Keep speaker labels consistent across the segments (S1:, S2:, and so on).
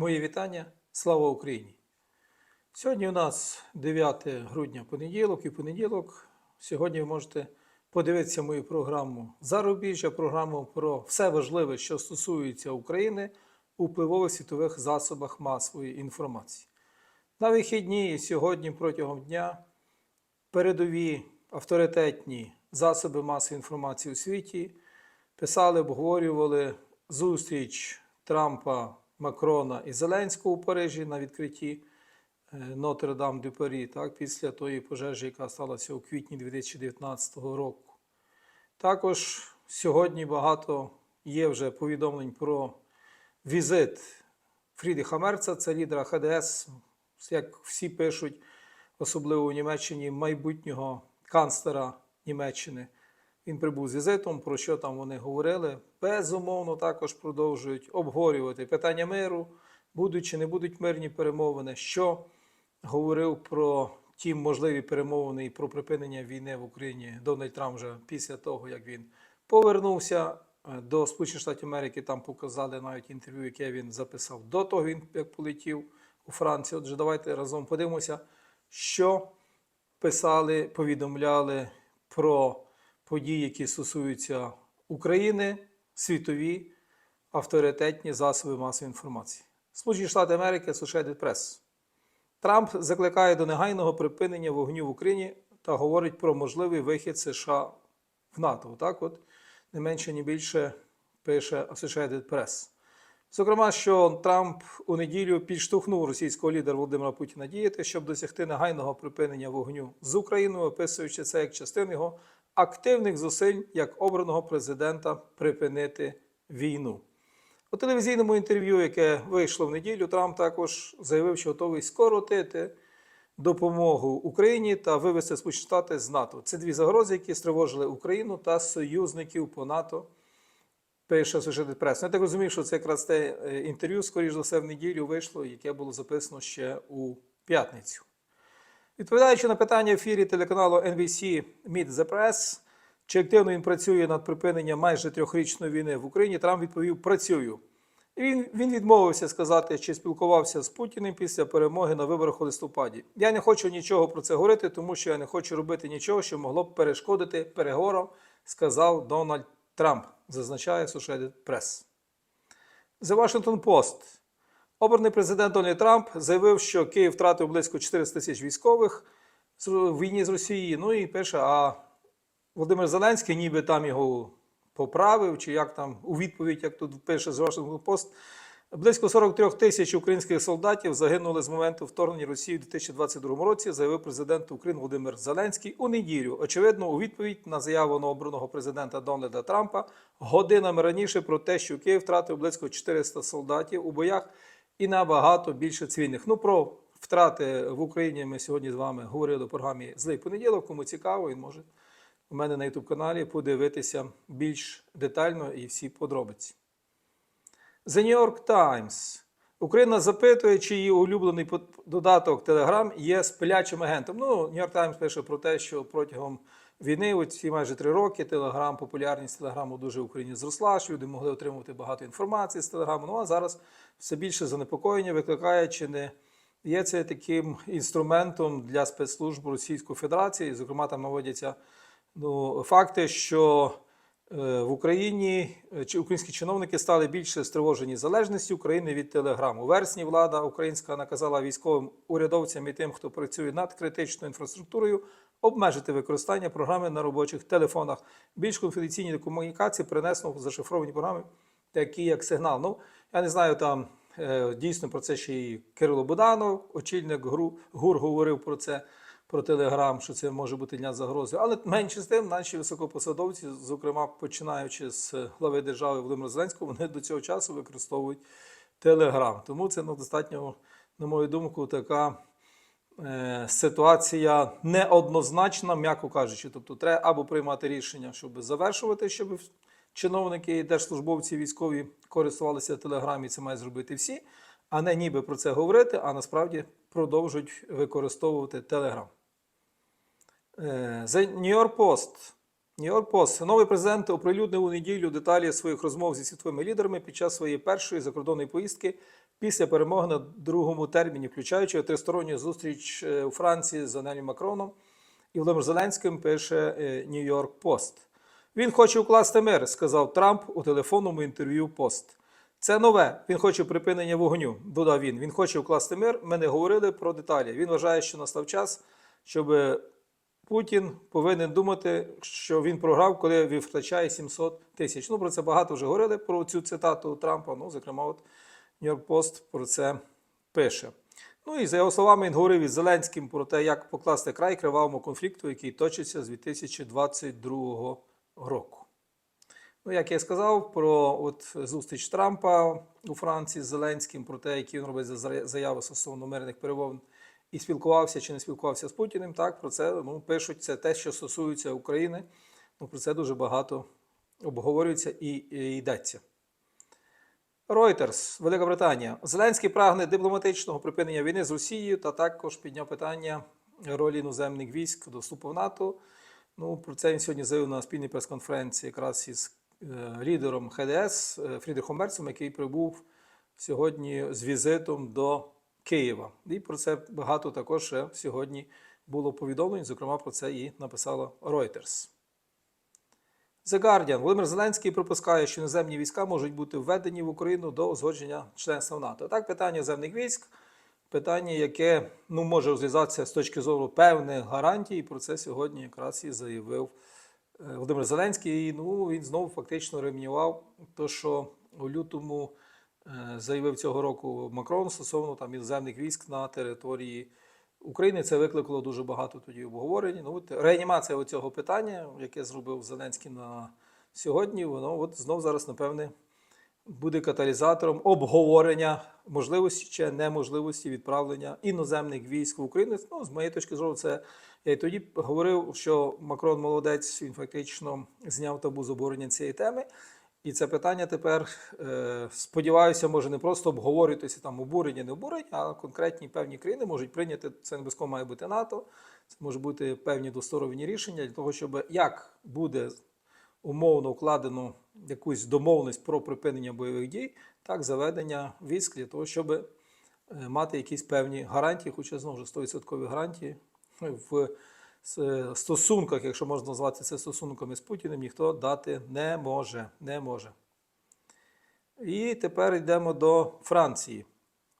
S1: Мої вітання. Слава Україні! Сьогодні у нас 9 грудня понеділок і понеділок. Сьогодні ви можете подивитися мою програму Зарубіжжя, програму про все важливе, що стосується України у впливових світових засобах масової інформації. На вихідні сьогодні протягом дня передові авторитетні засоби масової інформації у світі писали, обговорювали зустріч Трампа, Макрона і Зеленського у Парижі на відкритті Нотр-Дам дю Парі, так, після тої пожежі, яка сталася у квітні 2019 року. Також сьогодні багато є вже повідомлень про візит Фрідріха Мерца, це лідера ХДС, як всі пишуть, особливо у Німеччині, майбутнього канцлера Німеччини. Він прибув з візитом, про що там вони говорили. Безумовно, також продовжують обговорювати питання миру, будуть чи не будуть мирні перемовини, що говорив про ті можливі перемовини і про припинення війни в Україні Дональд Трамп вже після того, як він повернувся е, до Сполучених Штатів Америки. Там показали навіть інтерв'ю, яке він записав до того, як полетів у Францію. Отже, давайте разом подивимося, що писали, повідомляли про події, які стосуються України, світові авторитетні засоби масової інформації. Сполучені Штати Америки, Associated Press. Трамп закликає до негайного припинення вогню в Україні та говорить про можливий вихід США в НАТО. Так, от не менше, ні більше пише Associated Press. Зокрема, що Трамп у неділю підштовхнув російського лідера Володимира Путіна діяти, щоб досягти негайного припинення вогню з Україною, описуючи це як частину його активних зусиль як обраного президента припинити війну. У телевізійному інтерв'ю, яке вийшло в неділю, Трамп також заявив, що готовий скоротити допомогу Україні та вивести Сполучені Штати з НАТО. Це дві загрози, які стривожили Україну та союзників по НАТО. Пише Associated Press. Ну, Я так розумію, що це якраз те е, інтерв'ю, скоріш за все, в неділю вийшло, яке було записано ще у п'ятницю. Відповідаючи на питання в ефірі телеканалу NBC Meet the Press, чи активно він працює над припиненням майже трьохрічної війни в Україні, Трамп відповів: працюю. І він, він відмовився сказати, чи спілкувався з Путіним після перемоги на виборах у листопаді. Я не хочу нічого про це говорити, тому що я не хочу робити нічого, що могло б перешкодити переговорам, сказав Дональд Трамп, зазначає Associated Press. The Washington Post. Обраний президент Дональд Трамп заявив, що Київ втратив близько 400 тисяч військових в війні з Росією. Ну і пише, а Володимир Зеленський ніби там його поправив, чи як там у відповідь, як тут пише з Washington Post, близько 43 тисяч українських солдатів загинули з моменту вторгнення Росії у 2022 році, заявив президент України Володимир Зеленський у неділю. Очевидно, у відповідь на заяву новообраного президента Дональда Трампа годинами раніше про те, що Київ втратив близько 400 солдатів у боях і набагато більше цивільних. Ну про втрати в Україні ми сьогодні з вами говорили у програмі Злий понеділок. Кому цікаво, він може у мене на youtube каналі подивитися більш детально і всі подробиці. The New York Times. Україна запитує, чи її улюблений додаток Telegram є спилячим агентом. Ну, York Times пише про те, що протягом війни, оці майже три роки, Telegram, популярність Телеграму дуже в Україні зросла, що люди могли отримувати багато інформації з Телеграму. Ну а зараз все більше занепокоєння викликає, чи не є це таким інструментом для спецслужб Російської Федерації. Зокрема, там наводяться ну, факти, що в Україні е, чи українські чиновники стали більше стривожені залежністю України від Телеграму. У вересні влада українська наказала військовим урядовцям і тим, хто працює над критичною інфраструктурою, обмежити використання програми на робочих телефонах. Більш конфіденційні комунікації принесно в зашифровані програми, такі як сигнал. Ну, я не знаю, там е, дійсно про це ще і Кирило Буданов, очільник ГУР говорив про це про Телеграм, що це може бути для загрози. Але менше з тим, наші високопосадовці, зокрема починаючи з глави держави Володимира Зеленського, вони до цього часу використовують Телеграм. Тому це ну, достатньо, на мою думку, така е, ситуація неоднозначна, м'яко кажучи. Тобто, треба або приймати рішення, щоб завершувати, щоб чиновники і держслужбовці військові користувалися Телеграмі, це мають зробити всі, а не ніби про це говорити, а насправді продовжують використовувати Телеграм. Е, The New York Post. Нью-Йорк Пост. Новий президент оприлюднив у неділю деталі своїх розмов зі світовими лідерами під час своєї першої закордонної поїздки після перемоги на другому терміні, включаючи тристоронню зустріч е, у Франції з Анелі Макроном і Володимир Зеленським, пише е, Нью-Йорк Пост. Він хоче укласти мир, сказав Трамп у телефонному інтерв'ю Пост. Це нове. Він хоче припинення вогню. Додав він. Він хоче укласти мир. Ми не говорили про деталі. Він вважає, що настав час, щоб Путін повинен думати, що він програв, коли він втрачає 700 тисяч. Ну про це багато вже говорили про цю цитату Трампа. Ну, зокрема, от Нью-Йорк Пост про це пише. Ну і за його словами, він говорив із Зеленським про те, як покласти край кривавому конфлікту, який точиться з 2022 року. Ну, як я сказав, про от зустріч Трампа у Франції з Зеленським, про те, які він робить заяви стосовно мирних перемовин, і спілкувався чи не спілкувався з Путіним. Так, про це ну, пишуть це те, що стосується України. Ну, про це дуже багато обговорюється і, і йдеться. Reuters, Велика Британія. Зеленський прагне дипломатичного припинення війни з Росією та також підняв питання ролі іноземних військ до вступу в НАТО. Ну, про це він сьогодні заявив на спільній прес-конференції якраз із е, лідером ХДС е, Фрідрихом Мерцем, який прибув сьогодні з візитом до Києва. І про це багато також ще сьогодні було повідомлень. Зокрема, про це і написала Reuters. The Guardian. Володимир Зеленський припускає, що іноземні війська можуть бути введені в Україну до узгодження членства в НАТО. Так, питання земних військ, питання, яке ну, може розв'язатися з точки зору певних гарантій. І про це сьогодні якраз і заявив е, Володимир Зеленський. І, ну, він знову фактично ремнював те, що у лютому заявив цього року Макрон стосовно там іноземних військ на території України. Це викликало дуже багато тоді обговорень. Ну, от реанімація цього питання, яке зробив Зеленський на сьогодні, воно от знов зараз, напевне, буде каталізатором обговорення можливості чи неможливості відправлення іноземних військ в Україну. Ну, з моєї точки зору, це я й тоді говорив, що Макрон молодець, він фактично зняв табу з обговорення цієї теми. І це питання тепер, е, сподіваюся, може не просто обговорюватися там обурення, не обурення, а конкретні певні країни можуть прийняти це не обов'язково має бути НАТО. Це може бути певні двосторонні рішення для того, щоб як буде умовно укладено якусь домовленість про припинення бойових дій, так заведення військ для того, щоб е, мати якісь певні гарантії, хоча знову ж 100% гарантії в с- стосунках, якщо можна назвати це стосунками з Путіним, ніхто дати не може. Не може. І тепер йдемо до Франції.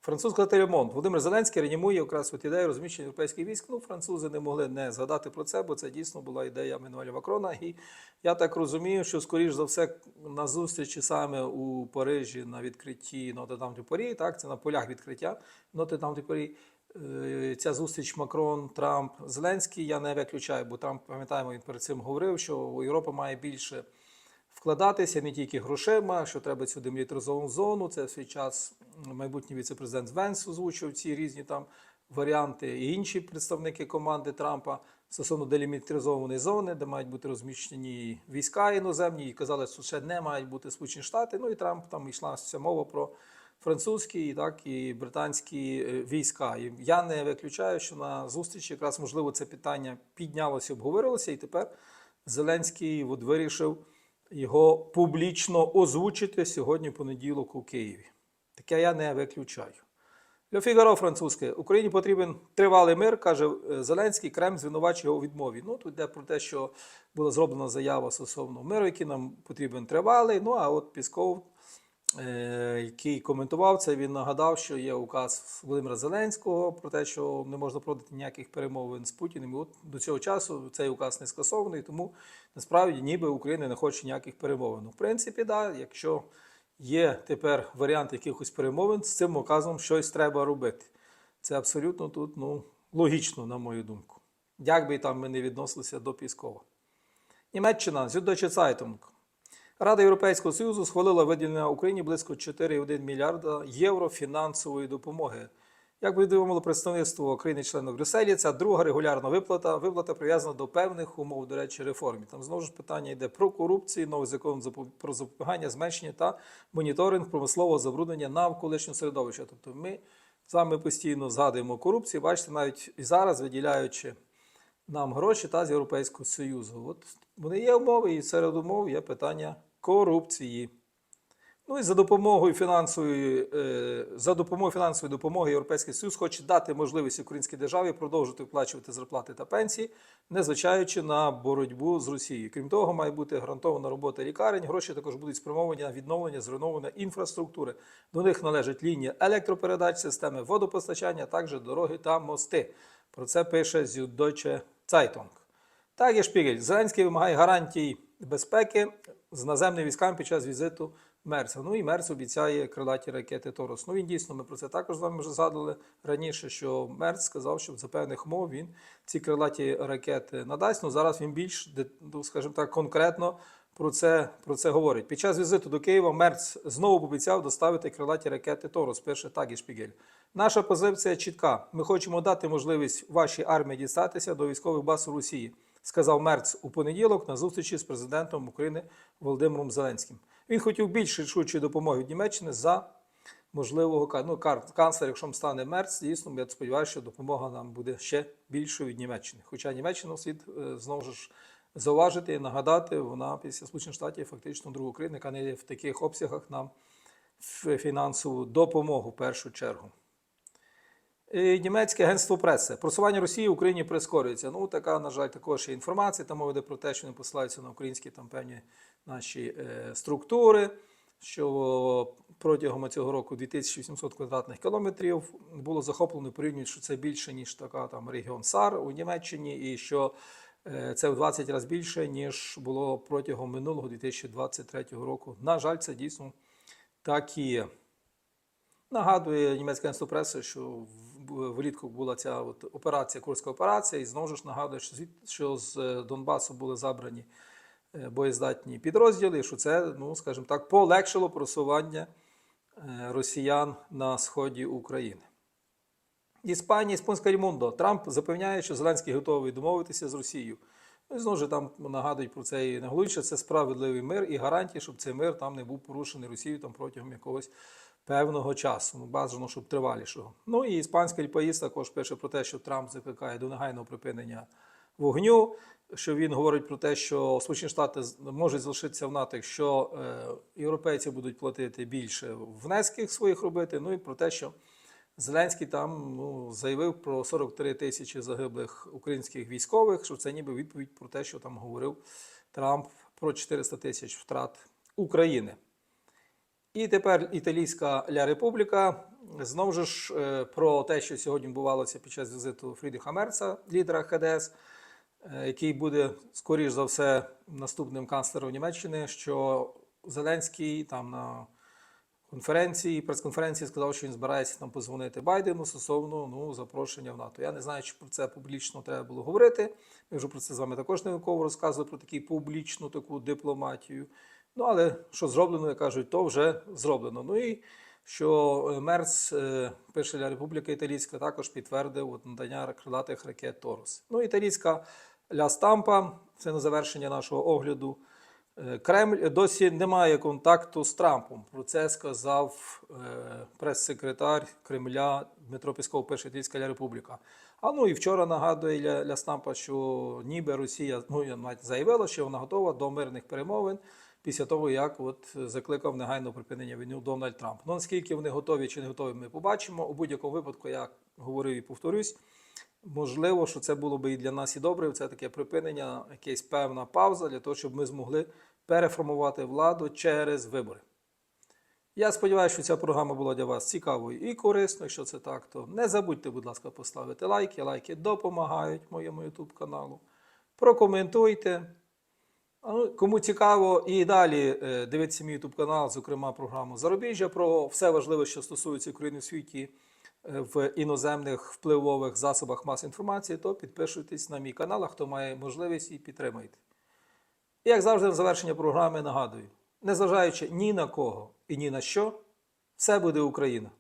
S1: Французька телемонт. Володимир Зеленський реанімує якраз от ідею розміщення європейських військ. Ну, французи не могли не згадати про це, бо це дійсно була ідея Еммануеля Макрона. І я так розумію, що, скоріш за все, на зустрічі саме у Парижі на відкритті Нотр-Дам де Парі, так, це на полях відкриття Парі, е, ця зустріч Макрон, Трамп, Зеленський, я не виключаю, бо Трамп, пам'ятаємо, він перед цим говорив, що Європа має більше вкладатися не тільки грошима, що треба цю демілітаризовану зону. Це в свій час майбутній віце-президент Венс озвучив ці різні там варіанти, і інші представники команди Трампа стосовно делімітаризованої зони, де мають бути розміщені війська іноземні, і казали, що ще не мають бути Сполучені Штати. Ну і Трамп там йшла мова про французькі так, і британські е, війська. І я не виключаю, що на зустрічі якраз можливо це питання піднялося, обговорилося, і тепер Зеленський от вирішив його публічно озвучити сьогодні понеділок у Києві. Таке я не виключаю. Ле Фігаро французьке. Україні потрібен тривалий мир, каже е, Зеленський. Кремль звинувачує його у відмові. Ну, тут йде про те, що була зроблена заява стосовно миру, який нам потрібен тривалий. Ну, а от Пісков, який коментував це, він нагадав, що є указ Володимира Зеленського про те, що не можна проводити ніяких перемовин з Путіним. І от до цього часу цей указ не скасований, тому насправді ніби Україна не хоче ніяких перемовин. Ну, В принципі, да, якщо є тепер варіант якихось перемовин, з цим указом щось треба робити. Це абсолютно тут ну, логічно, на мою думку. Як би там ми не відносилися до Піскова. Німеччина, Zeitung. Рада Європейського Союзу схвалила виділення Україні близько 4,1 мільярда євро фінансової допомоги. Як повідомило представництво країни-члена в Брюсселі, це друга регулярна виплата. Виплата прив'язана до певних умов, до речі, реформі. Там знову ж питання йде про корупцію, новий закон про запобігання, зменшення та моніторинг промислового забруднення навколишнього середовища. Тобто ми з вами постійно згадуємо корупцію. Бачите, навіть і зараз виділяючи нам гроші та з Європейського Союзу. От вони є умови, і серед умов є питання корупції. Ну і за допомогою фінансової, е, за допомогою фінансової допомоги Європейський Союз хоче дати можливість українській державі продовжити виплачувати зарплати та пенсії, незважаючи на боротьбу з Росією. Крім того, має бути гарантована робота лікарень. Гроші також будуть спрямовані на відновлення зруйнованої інфраструктури. До них належать лінії електропередач, системи водопостачання, а також дороги та мости. Про це пише Süddeutsche Zeitung. Так, є Шпігель. Зеленський вимагає гарантій безпеки з наземними військами під час візиту Мерца. Ну і Мерц обіцяє крилаті ракети Торос. Ну він дійсно, ми про це також з вами вже згадували раніше, що Мерц сказав, що за певних умов він ці крилаті ракети надасть. Ну зараз він більш, ну, скажімо так, конкретно про це, про це говорить. Під час візиту до Києва Мерц знову пообіцяв доставити крилаті ракети Торос. Пише так і Шпігель. Наша позиція чітка. Ми хочемо дати можливість вашій армії дістатися до військових баз Росії, сказав Мерц у понеділок на зустрічі з президентом України Володимиром Зеленським. Він хотів більш рішучої допомоги від Німеччини за можливого ну, канцлер, якщо стане Мерц, дійсно, я сподіваюся, що допомога нам буде ще більшою від Німеччини. Хоча Німеччина слід е, знову ж зауважити і нагадати, вона після Сполучених Штатів фактично друга країна, яка не в таких обсягах нам фінансову допомогу в першу чергу. Німецьке агентство преси. Просування Росії в Україні прискорюється. Ну, така, на жаль, також є інформація. Там мова йде про те, що вони посилаються на українські там певні наші е, структури. Що протягом цього року 2800 квадратних кілометрів було захоплено порівнюють, що це більше, ніж така там регіон САР у Німеччині, і що е, це в 20 разів більше, ніж було протягом минулого 2023 року. На жаль, це дійсно так і є. Нагадує німецьке агентство преси, що влітку була ця от операція, Курська операція, і знову ж нагадує, що, що з е, Донбасу були забрані е, боєздатні підрозділи, що це, ну скажімо так, полегшило просування е, росіян на сході України. Іспанія, Іспанська Рімундо. Трамп запевняє, що Зеленський готовий домовитися з Росією. Ну знову ж там нагадують про це і наголошують, це справедливий мир і гарантії, щоб цей мир там не був порушений Росією там протягом якогось певного часу. Ну, бажано, щоб тривалішого. Ну і іспанський Ельпаїс також пише про те, що Трамп закликає до негайного припинення вогню. Що він говорить про те, що Сполучені Штати можуть залишитися в НАТО, якщо е, європейці будуть платити більше внесків своїх робити. Ну і про те, що Зеленський там ну, заявив про 43 тисячі загиблих українських військових, що це ніби відповідь про те, що там говорив Трамп про 400 тисяч втрат України. І тепер Італійська Ля Републіка. Знову ж е, про те, що сьогодні відбувалося під час візиту Фрідріха Мерца, лідера ХДС, е, який буде, скоріш за все, наступним канцлером Німеччини, що Зеленський там на конференції, прес-конференції сказав, що він збирається там позвонити Байдену стосовно ну, запрошення в НАТО. Я не знаю, чи про це публічно треба було говорити. Ми вже про це з вами також неодноразово розказували про таку публічну таку дипломатію. Ну, але що зроблено, як кажуть, то вже зроблено. Ну і що е, Мерц, е, пише Ля Републіка Італійська, також підтвердив надання крилатих ракет Торос. Ну, італійська Ля Стампа, це на завершення нашого огляду. Е, Кремль досі не має контакту з Трампом. Про це сказав е, прес-секретар Кремля Дмитро Пісков, перша Італійська Ля Републіка. А ну і вчора нагадує Ля, Ля Стампа, що ніби Росія ну, заявила, що вона готова до мирних перемовин після того, як от закликав негайно припинення війни Дональд Трамп. Ну наскільки вони готові чи не готові, ми побачимо. У будь-якому випадку, я говорив і повторюсь. Можливо, що це було би і для нас і добре. Це таке припинення, якась певна пауза для того, щоб ми змогли переформувати владу через вибори. Я сподіваюся, що ця програма була для вас цікавою і корисною. Якщо це так, то не забудьте, будь ласка, поставити лайки. Лайки допомагають моєму YouTube каналу. Прокоментуйте. Кому цікаво, і далі е, дивіться мій YouTube канал, зокрема програму Зарубіжжя про все важливе, що стосується України в світі е, в іноземних впливових засобах масової інформації, то підписуйтесь на мій канал, а хто має можливість і підтримайте. І як завжди, на завершення програми нагадую: незважаючи ні на кого і ні на що, все буде Україна.